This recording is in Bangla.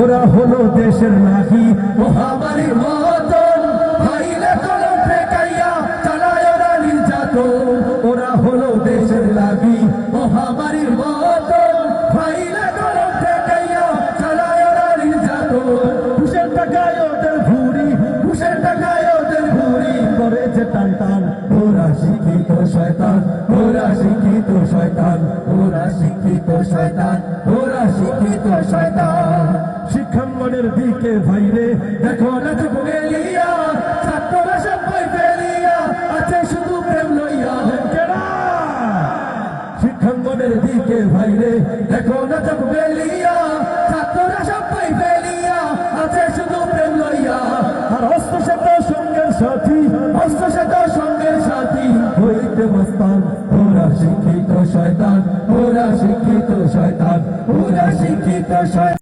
ওরা হলো দেশের নাহি মহামারীর মতন ভাইলে কলম ফেকাইয়া চালায় ওরা নির্যাতন। ওরা হলো দেশের লাগি মহামারীর মতন ভাইলে কলম ফেকাইয়া চালায় ওরা নির্যাতন। ঘুষের টাকায় ওদের ভুড়ি, ঘুষের টাকায় ওদের ঘুরি করে যে টান টান, ওরা শিক্ষিত শয়তান। ওরা শিক্ষিত শয়তান, ওরা শিক্ষিত শয়তান। ওরা শিক্ষিত শয়তান। দিকে ভাইরে, দেখো না চুপ গেলিয়া ছাত্ররা সবাই ফেলিয়া আছে শুধু প্রেম লইয়া? শিক্ষাঙ্গনের দিকে ভাইরে, দেখো না চুপ গেলিয়া ছাত্ররা সবাই ফেলিয়া আছে শুধু প্রেম লইয়া আর হস্তশত সঙ্গের সাথী সাথ সঙ্গের সাথী, হইতে মস্তান, ওরা শিক্ষিত শয়তান, ওরা শিক্ষিত শয়তান, ওরা শিক্ষিত শয়তান